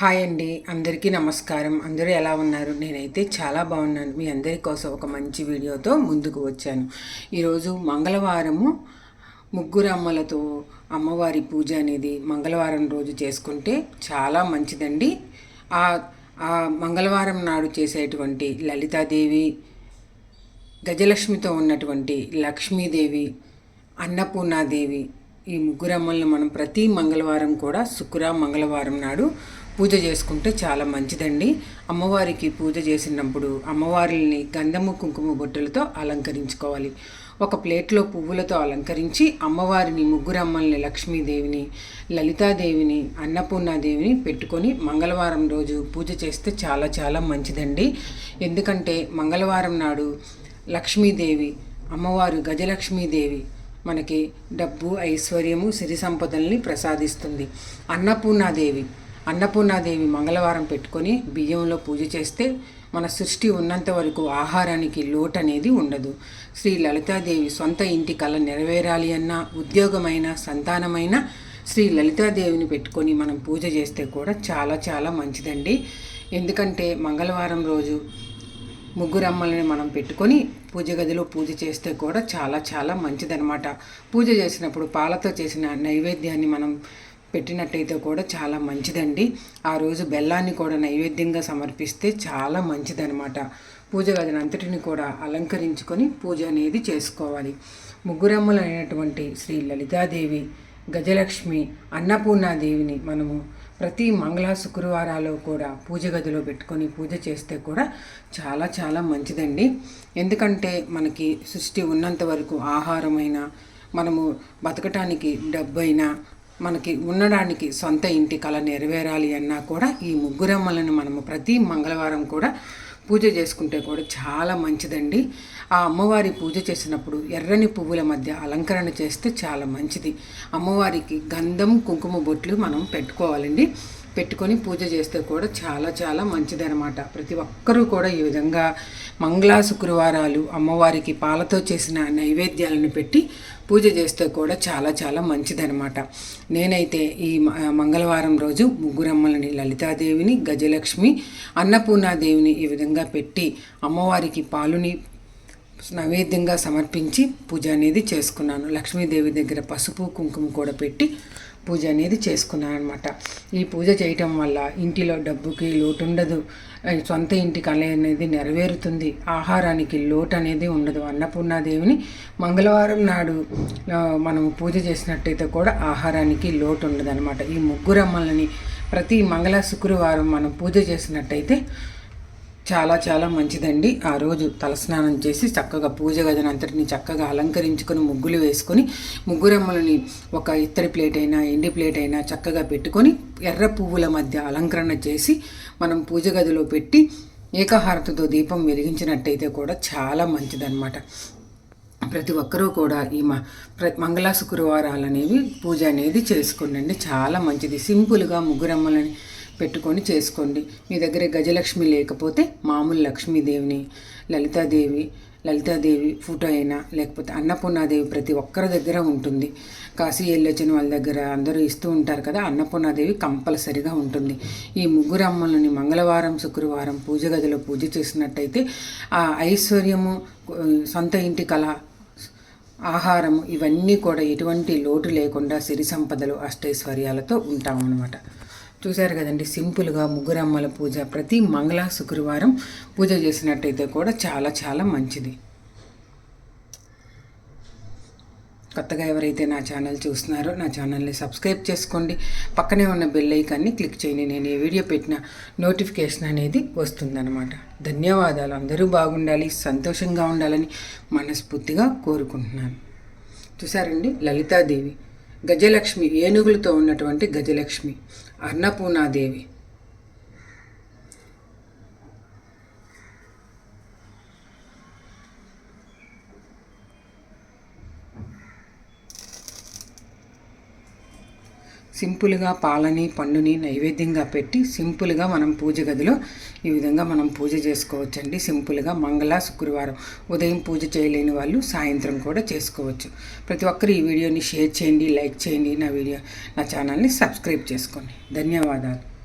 Hi అండి. అందరికీ నమస్కారం. అందరూ ఎలా ఉన్నారు? నేనైతే చాలా బాగున్నాను. మీ అందరి కోసం ఒక మంచి వీడియోతో ముందుకు వచ్చాను. ఈరోజు మంగళవారము ముగ్గురు అమ్మలతో అమ్మవారి పూజ అనేది మంగళవారం రోజు చేసుకుంటే చాలా మంచిదండి. ఆ ఆ మంగళవారం నాడు చేసేటువంటి లలితాదేవి గజలక్ష్మితో ఉన్నటువంటి లక్ష్మీదేవి అన్నపూర్ణాదేవి ఈ ముగ్గురు అమ్మలను మనం ప్రతి మంగళవారం కూడా శుక్ర మంగళవారం నాడు పూజ చేసుకుంటే చాలా మంచిదండి. అమ్మవారికి పూజ చేసినప్పుడు అమ్మవారిని గంధము కుంకుమ బొట్టులతో అలంకరించుకోవాలి. ఒక ప్లేట్లో పువ్వులతో అలంకరించి అమ్మవారిని ముగ్గురు అమ్మల్ని లక్ష్మీదేవిని లలితాదేవిని అన్నపూర్ణాదేవిని పెట్టుకొని మంగళవారం రోజు పూజ చేస్తే చాలా చాలా మంచిదండి. ఎందుకంటే మంగళవారం నాడు లక్ష్మీదేవి అమ్మవారు గజలక్ష్మీదేవి మనకి డబ్బు ఐశ్వర్యము సిరి సంపదల్ని ప్రసాదిస్తుంది. అన్నపూర్ణాదేవి అన్నపూర్ణాదేవి మంగళవారం పెట్టుకొని బియ్యంలో పూజ చేస్తే మన సృష్టి ఉన్నంత వరకు ఆహారానికి లోటు అనేది ఉండదు. శ్రీ లలితాదేవి సొంత ఇంటి కళ నెరవేరాలి అన్న ఉద్యోగమైన సంతానమైన శ్రీ లలితాదేవిని పెట్టుకొని మనం పూజ చేస్తే కూడా చాలా చాలా మంచిదండి. ఎందుకంటే మంగళవారం రోజు ముగ్గురమ్మలని మనం పెట్టుకొని పూజ గదిలో పూజ చేస్తే కూడా చాలా చాలా మంచిదనమాట పూజ చేసినప్పుడు పాలతో చేసిన నైవేద్యాన్ని మనం పెట్టినట్టయితే కూడా చాలా మంచిదండి. ఆ రోజు బెల్లాన్ని కూడా నైవేద్యంగా సమర్పిస్తే చాలా మంచిదనమాట పూజ గదిని అంతటిని కూడా అలంకరించుకొని పూజ అనేది చేసుకోవాలి. ముగ్గురమ్మలైనటువంటి శ్రీ లలితాదేవి గజలక్ష్మి అన్నపూర్ణాదేవిని మనము ప్రతి మంగళ శుక్రవారాలు కూడా పూజ గదిలో పెట్టుకొని పూజ చేస్తే కూడా చాలా చాలా మంచిదండి. ఎందుకంటే మనకి సృష్టి ఉన్నంత వరకు ఆహారమైన మనము బతకటానికి డబ్బైనా మనకి ఉండడానికి సొంత ఇంటి కళ నెరవేరాలి అన్నా కూడా ఈ ముగ్గురమ్మలను మనము ప్రతి మంగళవారం కూడా పూజ చేసుకుంటే కూడా చాలా మంచిదండి. ఆ అమ్మవారి పూజ చేసినప్పుడు ఎర్రని పువ్వుల మధ్య అలంకరణ చేస్తే చాలా మంచిది. అమ్మవారికి గంధం కుంకుమ బొట్లు మనం పెట్టుకోవాలండి. పెట్టుకొని పూజ చేస్తే కూడా చాలా చాలా మంచిదనమాట ప్రతి ఒక్కరూ కూడా ఈ విధంగా మంగళ శుక్రవారాలు అమ్మవారికి పాలతో చేసిన నైవేద్యాలను పెట్టి పూజ చేస్తే కూడా చాలా చాలా మంచిదనమాట నేనైతే ఈ మంగళవారం రోజు ముగ్గురమ్మలని లలితాదేవిని గజలక్ష్మి అన్నపూర్ణాదేవిని ఈ విధంగా పెట్టి అమ్మవారికి పాలుని నైవేద్యంగా సమర్పించి పూజ అనేది చేసుకున్నాను. లక్ష్మీదేవి దగ్గర పసుపు కుంకుమ కూడా పెట్టి పూజ అనేది చేసుకున్నాను అనమాట ఈ పూజ చేయటం వల్ల ఇంటిలో డబ్బుకి లోటు ఉండదు సొంత ఇంటి కళ అనేది నెరవేరుతుంది. ఆహారానికి లోటు అనేది ఉండదు. అన్నపూర్ణాదేవిని మంగళవారం నాడు మనం పూజ చేసినట్టయితే కూడా ఆహారానికి లోటు ఉండదు అనమాట ఈ ముగ్గురమ్మలని ప్రతి మంగళ శుక్రవారం మనం పూజ చేసినట్టయితే చాలా చాలా మంచిదండి. ఆ రోజు తలస్నానం చేసి చక్కగా పూజ గదిని అంతటిని చక్కగా అలంకరించుకొని ముగ్గులు వేసుకొని ముగ్గురమ్మలని ఒక ఇత్తడి ప్లేట్ అయినా ఎండి ప్లేట్ అయినా చక్కగా పెట్టుకొని ఎర్ర పువ్వుల మధ్య అలంకరణ చేసి మనం పూజ గదిలో పెట్టి ఏకాహారతతో దీపం వెలిగించినట్టయితే కూడా చాలా మంచిదన్నమాట. ప్రతి ఒక్కరూ కూడా ఈ మంగళ శుక్రవారాలు అనేవి పూజ అనేది చేసుకోండి చాలా మంచిది. సింపుల్గా ముగ్గురమ్మలని పెట్టుకొని చేసుకోండి. మీ దగ్గర గజలక్ష్మి లేకపోతే మామూలు లక్ష్మీదేవిని లలితాదేవి లలితాదేవి ఫోటో అయినా లేకపోతే అన్నపూర్ణాదేవి ప్రతి ఒక్కరి దగ్గర ఉంటుంది. కాశీ వెళ్ళొచ్చిన వాళ్ళ దగ్గర అందరూ ఇస్తూ ఉంటారు కదా అన్నపూర్ణాదేవి కంపల్సరిగా ఉంటుంది. ఈ ముగ్గురు అమ్మలని మంగళవారం శుక్రవారం పూజ గదిలో పూజ చేసినట్టయితే ఆ ఐశ్వర్యము సొంత ఇంటి కళ ఆహారము ఇవన్నీ కూడా ఎటువంటి లోటు లేకుండా సిరి సంపదలు అష్టైశ్వర్యాలతో ఉంటామన్నమాట. చూశారు కదండి సింపుల్గా ముగ్గురమ్మల పూజ. ప్రతి మంగళ శుక్రవారం పూజ చేసినట్టయితే కూడా చాలా చాలా మంచిది. కొత్తగా ఎవరైతే నా ఛానల్ చూస్తున్నారో నా ఛానల్ని సబ్స్క్రైబ్ చేసుకోండి. పక్కనే ఉన్న బెల్ ఐకాన్ని క్లిక్ చేయండి. నేను ఏ వీడియో పెట్టిన నోటిఫికేషన్ అనేది వస్తుందన్నమాట. ధన్యవాదాలు. అందరూ బాగుండాలి సంతోషంగా ఉండాలని మనస్ఫూర్తిగా కోరుకుంటున్నాను. చూసారండి లలితాదేవి. గజలక్ష్మి ఏనుగులతో ఉన్నటువంటి గజలక్ష్మి అన్నపూర్ణాదేవి. సింపుల్గా పాలని పండుని నైవేద్యంగా పెట్టి సింపుల్గా మనం పూజ గదిలో ఈ విధంగా మనం పూజ చేసుకోవచ్చండి. సింపుల్గా మంగళ శుక్రవారం ఉదయం పూజ చేయలేని వాళ్ళు సాయంత్రం కూడా చేసుకోవచ్చు. ప్రతి ఒక్కరు ఈ వీడియోని షేర్ చేయండి లైక్ చేయండి. నా వీడియో నా ఛానల్ని సబ్స్క్రైబ్ చేసుకోండి. ధన్యవాదాలు.